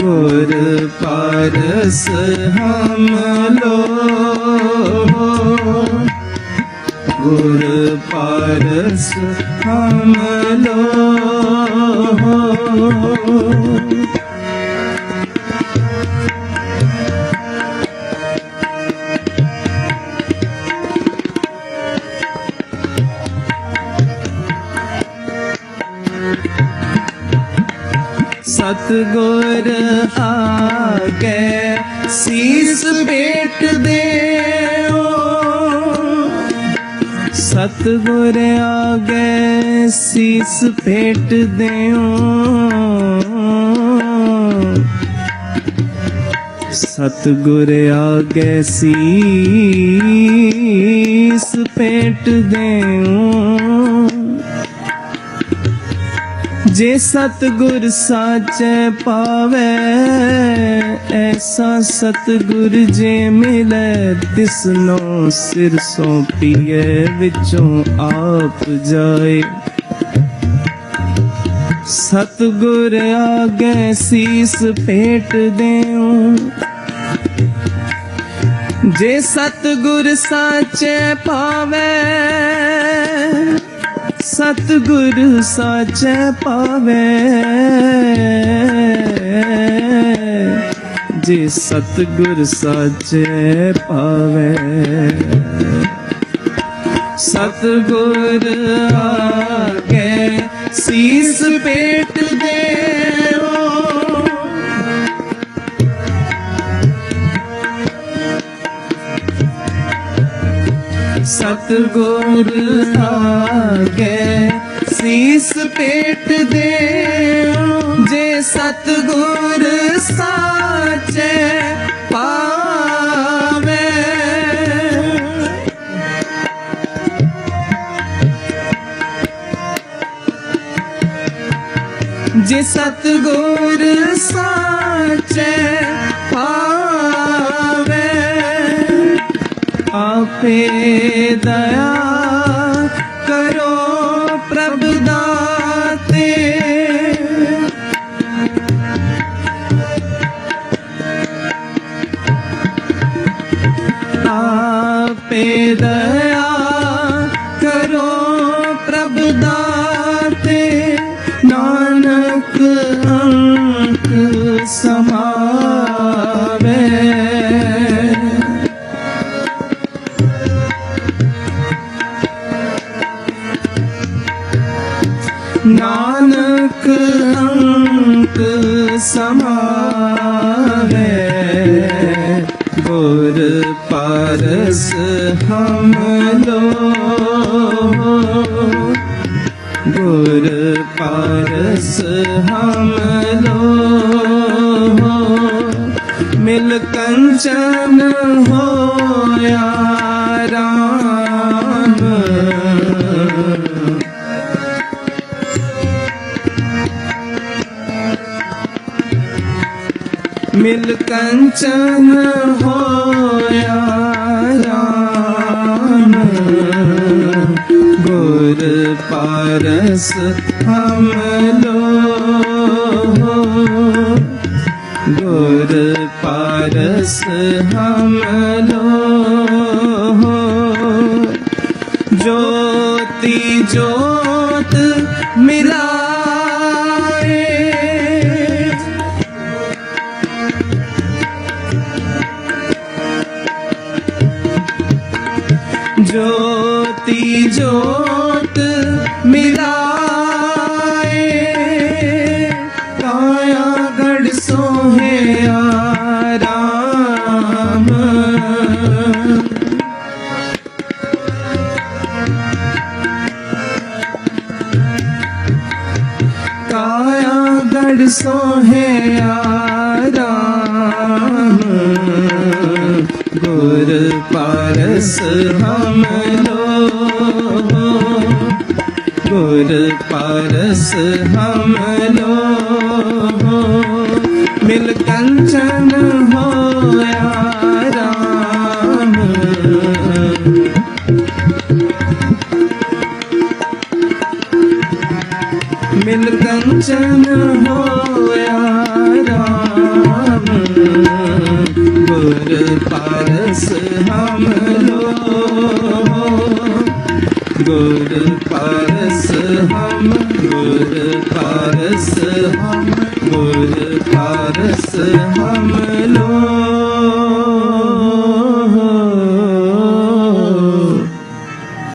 ਗੁਰ ਪਾਰਸ ਹਮ ਲੋ ਗੁਰ ਪਾਰਸ ਹਮ ਲੋ ਸਤਗੁਰ ਆਗੇ ਸੀਸ ਭੇਟ ਦੇਓ ਸਤਗੁਰ ਆਗੇ, ਸੀਸ ਭੇਟ ਦੇਓ ਸਤਗੁਰ ਆਗੇ, ਸੀਸ ਭੇਟ ਦੇ ਜੇ ਸਤਗੁਰ ਸਾਚੈ ਪਾਵੇ, ਐਸਾ ਸਤਗੁਰ ਜੇ ਮਿਲੇ, ਤਿਸਨੋ ਸਿਰ ਸੌਂਪੀਏ ਵਿੱਚੋਂ ਆਪ ਜਾਏ। ਸਤਗੁਰ ਆਗੇ ਸੀਸ ਭੇਟ ਦੇਉ। ਜੇ ਸਤਗੁਰ ਸਾਚੈ ਪਾਵੇ ਸਤਗੁਰ ਸਾਚੈ ਪਾਵੇ। ਜੇ ਸਤਗੁਰ ਸਾਚੈ ਪਾਵੇ। ਸਤਗੁਰ ਆਗੇ ਸੀਸ ਭੇਟ ਸਤਗੁਰ ਆਗੇ ਸੀਸ ਭੇਟ ਦੇਉ। ਜੇ ਸਤਗੁਰ ਸਾਚੇ ਪਾਵੇ। ਜੇ ਸਤਗੁਰ ਸਾਚੇ ਪਾਵੇ ਆਪੇ ਦਇਆ ਕਰੋ ਪ੍ਰਭ ਦਾਤੇ। ਆਪੇ ਦਇਆ ਕਰੋ ਪ੍ਰਭ ਦਾਤੇ। ਨਾਨਕ ਅੰਕ ਸਮਾਵੇ ਨਾਨਕ ਅੰਕ ਸਮਾਵੇ ਗੁਰ ਪਾਰਸ ਹਮ ਲੋ। ਗੁਰ ਪਾਰਸ ਹਮ ਲੋ। ਮਿਲ ਕੰਚਨ ਹੋਇਆ ਰਾਮ। ਮਿਲ ਕੰਚਨ ਹੋਇਆ ਰਾਮ ਗੁਰ ਪਾਰਸ ਹਮ ਲੋ ਗੁਰ ਪਾਰਸ ਹਮ ਲੋ ਜੋਤੀ ਜੋ ਜੋਤੀ ਜੋਤ ਮਿਲਾਏ ਕਾਇਆ ਗੜ ਸੋਹਿਆ ਰਾਮ। ਕਾਇਆ ਗੜ ਸੋਹਿਆ ਰਾਮ। ਗੁਰ ਪਾਰਸ ਹਮ ਗੁਰ ਪਰਸ ਹਮ ਲੋਭੋ ਮਿਲ ਕੰਚਨ ਹੋਇਆ ਰਾਮ ਮਿਲ ਕੰਚਨ ਹੋਇਆ ਰਾਮ ਗੁਰ ਪਰਸ ਹਮ ਲੋਭੋ ਗੁਰ ਹਮ ਗੁਰ ਪਾਰਸ ਹਮ ਗੁਰ ਪਾਰਸ ਹਮ